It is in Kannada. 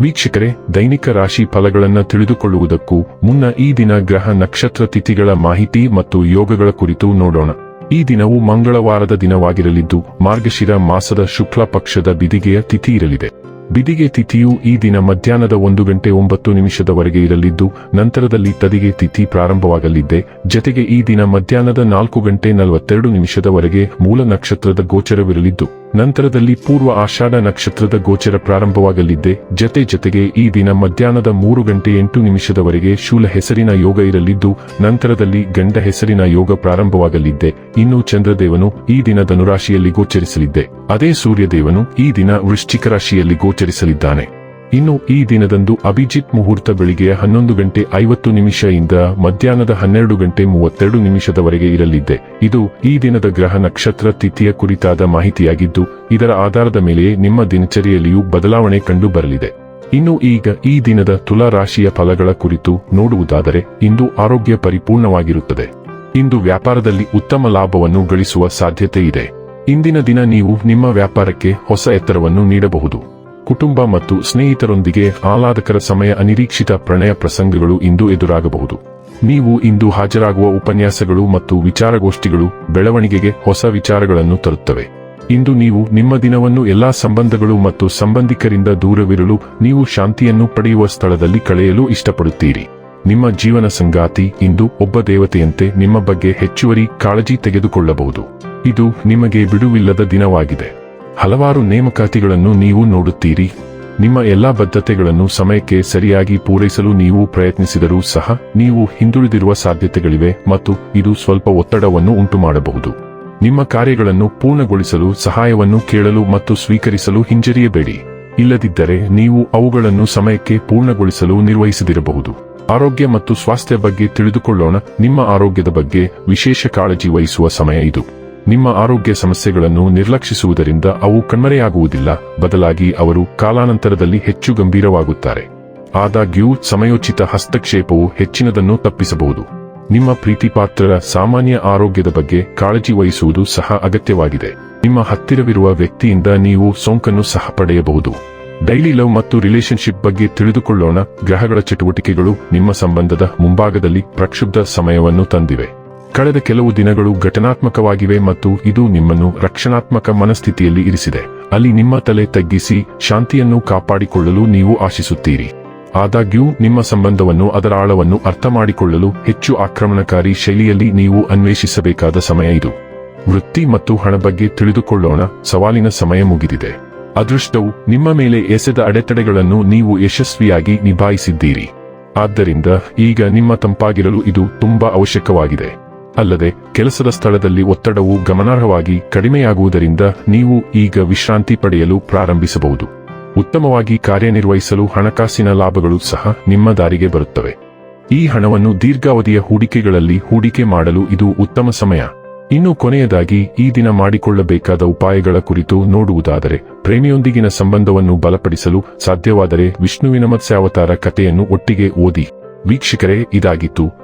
ವೀಕ್ಷಕರೇ, ದೈನಿಕ ರಾಶಿ ಫಲಗಳನ್ನು ತಿಳಿದುಕೊಳ್ಳುವುದಕ್ಕೂ ಮುನ್ನ ಈ ದಿನ ಗ್ರಹ ನಕ್ಷತ್ರ ತಿಥಿಗಳ ಮಾಹಿತಿ ಮತ್ತು ಯೋಗಗಳ ಕುರಿತು ನೋಡೋಣ. ಈ ದಿನವು ಮಂಗಳವಾರದ ದಿನವಾಗಿರಲಿದ್ದು, ಮಾರ್ಗಶಿರ ಮಾಸದ ಶುಕ್ಲ ಪಕ್ಷದ ಬಿದಿಗೆಯ ತಿಥಿ ಇರಲಿದೆ. ಬಿದಿಗೆ ತಿಥಿಯು ಈ ದಿನ ಮಧ್ಯಾಹ್ನದ ಒಂದು ಗಂಟೆ ಒಂಬತ್ತು ನಿಮಿಷದವರೆಗೆ ಇರಲಿದ್ದು, ನಂತರದಲ್ಲಿ ತದಿಗೆ ತಿಥಿ ಪ್ರಾರಂಭವಾಗಲಿದ್ದೆ. ಜತೆಗೆ ಈ ದಿನ ಮಧ್ಯಾಹ್ನದ ನಾಲ್ಕು ಗಂಟೆ ನಲವತ್ತೆರಡು ನಿಮಿಷದವರೆಗೆ ಮೂಲ ನಕ್ಷತ್ರದ ಗೋಚರವಿರಲಿದ್ದು ನಂತರದಲ್ಲಿ ಪೂರ್ವ ಆಷಾಢ ನಕ್ಷತ್ರದ ಗೋಚರ ಪ್ರಾರಂಭವಾಗಲಿದ್ದೆ ಜತೆ ಜತೆಗೆ ಈ ದಿನ ಮಧ್ಯಾಹ್ನದ ಮೂರು ಗಂಟೆ ಎಂಟು ನಿಮಿಷದವರೆಗೆ ಶೂಲ ಹೆಸರಿನ ಯೋಗ ಇರಲಿದ್ದು, ನಂತರದಲ್ಲಿ ಗಂಡ ಹೆಸರಿನ ಯೋಗ ಪ್ರಾರಂಭವಾಗಲಿದ್ದೆ ಇನ್ನು ಚಂದ್ರದೇವನು ಈ ದಿನ ಧನುರಾಶಿಯಲ್ಲಿ ಗೋಚರಿಸಲಿದ್ದೆ ಅದೇ ಸೂರ್ಯದೇವನು ಈ ದಿನ ವೃಶ್ಚಿಕ ರಾಶಿಯಲ್ಲಿ ಗೋಚರಿಸಲಿದ್ದಾನೆ. ಇನ್ನು ಈ ದಿನದಂದು ಅಭಿಜಿತ್ ಮುಹೂರ್ತ ಬೆಳಿಗ್ಗೆ ಹನ್ನೊಂದು ಗಂಟೆ ಐವತ್ತು ನಿಮಿಷದಿಂದ ಮಧ್ಯಾಹ್ನದ ಹನ್ನೆರಡು ಗಂಟೆ ಮೂವತ್ತೆರಡು ನಿಮಿಷದವರೆಗೆ ಇರಲಿದೆ. ಇದು ಈ ದಿನದ ಗ್ರಹ ನಕ್ಷತ್ರ ತಿಥಿಯ ಕುರಿತಾದ ಮಾಹಿತಿಯಾಗಿದ್ದು, ಇದರ ಆಧಾರದ ಮೇಲೆ ನಿಮ್ಮ ದಿನಚರಿಯಲ್ಲಿಯೂ ಬದಲಾವಣೆ ಕಂಡು ಬರಲಿದೆ ಇನ್ನು ಈಗ ಈ ದಿನದ ತುಲಾ ರಾಶಿಯ ಫಲಗಳ ಕುರಿತು ನೋಡುವುದಾದರೆ, ಇಂದು ಆರೋಗ್ಯ ಪರಿಪೂರ್ಣವಾಗಿರುತ್ತದೆ. ಇಂದು ವ್ಯಾಪಾರದಲ್ಲಿ ಉತ್ತಮ ಲಾಭವನ್ನು ಗಳಿಸುವ ಸಾಧ್ಯತೆ ಇದೆ. ಇಂದಿನ ದಿನ ನೀವು ನಿಮ್ಮ ವ್ಯಾಪಾರಕ್ಕೆ ಹೊಸ ಎತ್ತರವನ್ನು ನೀಡಬಹುದು. ಕುಟುಂಬ ಮತ್ತು ಸ್ನೇಹಿತರೊಂದಿಗೆ ಆಹ್ಲಾದಕರ ಸಮಯ ಅನಿರೀಕ್ಷಿತ ಪ್ರಣಯ ಪ್ರಸಂಗಗಳು ಇಂದು ಎದುರಾಗಬಹುದು. ನೀವು ಇಂದು ಹಾಜರಾಗುವ ಉಪನ್ಯಾಸಗಳು ಮತ್ತು ವಿಚಾರಗೋಷ್ಠಿಗಳು ಬೆಳವಣಿಗೆಗೆ ಹೊಸ ವಿಚಾರಗಳನ್ನು ತರುತ್ತವೆ. ಇಂದು ನೀವು ನಿಮ್ಮ ದಿನವನ್ನು ಎಲ್ಲಾ ಸಂಬಂಧಗಳು ಮತ್ತು ಸಂಬಂಧಿಕರಿಂದ ದೂರವಿರಲು ನೀವು ಶಾಂತಿಯನ್ನು ಪಡೆಯುವ ಸ್ಥಳದಲ್ಲಿ ಕಳೆಯಲು ಇಷ್ಟಪಡುತ್ತೀರಿ. ನಿಮ್ಮ ಜೀವನ ಸಂಗಾತಿ ಇಂದು ಒಬ್ಬ ದೇವತೆಯಂತೆ ನಿಮ್ಮ ಬಗ್ಗೆ ಹೆಚ್ಚುವರಿ ಕಾಳಜಿ ತೆಗೆದುಕೊಳ್ಳಬಹುದು. ಇದು ನಿಮಗೆ ಬಿಡುವಿಲ್ಲದ ದಿನವಾಗಿದೆ. ಹಲವಾರು ನೇಮಕಾತಿಗಳನ್ನು ನೀವು ನೋಡುತ್ತೀರಿ. ನಿಮ್ಮ ಎಲ್ಲಾ ಬದ್ಧತೆಗಳನ್ನು ಸಮಯಕ್ಕೆ ಸರಿಯಾಗಿ ಪೂರೈಸಲು ನೀವು ಪ್ರಯತ್ನಿಸಿದರೂ ಸಹ ನೀವು ಹಿಂದುಳಿದಿರುವ ಸಾಧ್ಯತೆಗಳಿವೆ ಮತ್ತು ಇದು ಸ್ವಲ್ಪ ಒತ್ತಡವನ್ನು ಉಂಟುಮಾಡಬಹುದು. ನಿಮ್ಮ ಕಾರ್ಯಗಳನ್ನು ಪೂರ್ಣಗೊಳಿಸಲು, ಸಹಾಯವನ್ನು ಕೇಳಲು ಮತ್ತು ಸ್ವೀಕರಿಸಲು ಹಿಂಜರಿಯಬೇಡಿ. ಇಲ್ಲದಿದ್ದರೆ ನೀವು ಅವುಗಳನ್ನು ಸಮಯಕ್ಕೆ ಪೂರ್ಣಗೊಳಿಸಲು ನಿರ್ವಹಿಸದಿರಬಹುದು. ಆರೋಗ್ಯ ಮತ್ತು ಸ್ವಾಸ್ಥ್ಯ ಬಗ್ಗೆ ತಿಳಿದುಕೊಳ್ಳೋಣ. ನಿಮ್ಮ ಆರೋಗ್ಯದ ಬಗ್ಗೆ ವಿಶೇಷ ಕಾಳಜಿ ವಹಿಸುವ ಸಮಯ ಇದು. ನಿಮ್ಮ ಆರೋಗ್ಯ ಸಮಸ್ಯೆಗಳನ್ನು ನಿರ್ಲಕ್ಷಿಸುವುದರಿಂದ ಅವು ಕಣ್ಮರೆಯಾಗುವುದಿಲ್ಲ. ಬದಲಾಗಿ ಅವರು ಕಾಲಾನಂತರದಲ್ಲಿ ಹೆಚ್ಚು ಗಂಭೀರವಾಗುತ್ತಾರೆ. ಆದಾಗ್ಯೂ, ಸಮಯೋಚಿತ ಹಸ್ತಕ್ಷೇಪವು ಹೆಚ್ಚಿನದನ್ನು ತಪ್ಪಿಸಬಹುದು. ನಿಮ್ಮ ಪ್ರೀತಿಪಾತ್ರರ ಸಾಮಾನ್ಯ ಆರೋಗ್ಯದ ಬಗ್ಗೆ ಕಾಳಜಿ ವಹಿಸುವುದು ಸಹ ಅಗತ್ಯವಾಗಿದೆ. ನಿಮ್ಮ ಹತ್ತಿರವಿರುವ ವ್ಯಕ್ತಿಯಿಂದ ನೀವು ಸೋಂಕನ್ನು ಸಹ ಪಡೆಯಬಹುದು. ಡೈಲಿ ಲವ್ ಮತ್ತು ರಿಲೇಶನ್ಶಿಪ್ ಬಗ್ಗೆ ತಿಳಿದುಕೊಳ್ಳೋಣ. ಗ್ರಹಗಳ ಚಟುವಟಿಕೆಗಳು ನಿಮ್ಮ ಸಂಬಂಧದ ಮುಂಭಾಗದಲ್ಲಿ ಪ್ರಕ್ಷುಬ್ಧ ಸಮಯವನ್ನು ತಂದಿವೆ. ಕಳೆದ ಕೆಲವು ದಿನಗಳು ಘಟನಾತ್ಮಕವಾಗಿವೆ ಮತ್ತು ಇದು ನಿಮ್ಮನ್ನು ರಕ್ಷಣಾತ್ಮಕ ಮನಸ್ಥಿತಿಯಲ್ಲಿ ಇರಿಸಿದೆ. ಅಲ್ಲಿ ನಿಮ್ಮ ತಲೆ ತಗ್ಗಿಸಿ ಶಾಂತಿಯನ್ನು ಕಾಪಾಡಿಕೊಳ್ಳಲು ನೀವು ಆಶಿಸುತ್ತೀರಿ. ಆದಾಗ್ಯೂ, ನಿಮ್ಮ ಸಂಬಂಧವನ್ನು ಅದರ ಆಳವನ್ನು ಅರ್ಥಮಾಡಿಕೊಳ್ಳಲು ಹೆಚ್ಚು ಆಕ್ರಮಣಕಾರಿ ಶೈಲಿಯಲ್ಲಿ ನೀವು ಅನ್ವೇಷಿಸಬೇಕಾದ ಸಮಯ ಇದು. ವೃತ್ತಿ ಮತ್ತು ಹಣ ಬಗ್ಗೆ ತಿಳಿದುಕೊಳ್ಳೋಣ. ಸವಾಲಿನ ಸಮಯ ಮುಗಿದಿದೆ. ಅದೃಷ್ಟವು ನಿಮ್ಮ ಮೇಲೆ ಎಸೆದ ಅಡೆತಡೆಗಳನ್ನು ನೀವು ಯಶಸ್ವಿಯಾಗಿ ನಿಭಾಯಿಸಿದ್ದೀರಿ. ಆದ್ದರಿಂದ ಈಗ ನಿಮ್ಮ ತಂಪಾಗಿರಲು ಇದು ತುಂಬಾ ಅವಶ್ಯಕವಾಗಿದೆ. ಅಲ್ಲದೆ ಕೆಲಸದ ಸ್ಥಳದಲ್ಲಿ ಒತ್ತಡವು ಗಮನಾರ್ಹವಾಗಿ ಕಡಿಮೆಯಾಗುವುದರಿಂದ ನೀವು ಈಗ ವಿಶ್ರಾಂತಿ ಪಡೆಯಲು ಪ್ರಾರಂಭಿಸಬಹುದು. ಉತ್ತಮವಾಗಿ ಕಾರ್ಯನಿರ್ವಹಿಸಲು ಹಣಕಾಸಿನ ಲಾಭಗಳು ಸಹ ನಿಮ್ಮ ದಾರಿಗೆ ಬರುತ್ತವೆ. ಈ ಹಣವನ್ನು ದೀರ್ಘಾವಧಿಯ ಹೂಡಿಕೆಗಳಲ್ಲಿ ಹೂಡಿಕೆ ಮಾಡಲು ಇದು ಉತ್ತಮ ಸಮಯ. ಇನ್ನು ಕೊನೆಯದಾಗಿ ಈ ದಿನ ಮಾಡಿಕೊಳ್ಳಬೇಕಾದ ಉಪಾಯಗಳ ಕುರಿತು ನೋಡುವುದಾದರೆ, ಪ್ರೇಮಿಯೊಂದಿಗಿನ ಸಂಬಂಧವನ್ನು ಬಲಪಡಿಸಲು ಸಾಧ್ಯವಾದರೆ ವಿಷ್ಣುವಿನ ಮತ್ಸ್ಯಾವತಾರ ಕಥೆಯನ್ನು ಒಟ್ಟಿಗೆ ಓದಿ. ವೀಕ್ಷಕರೇ, ಇದಾಗಿತ್ತು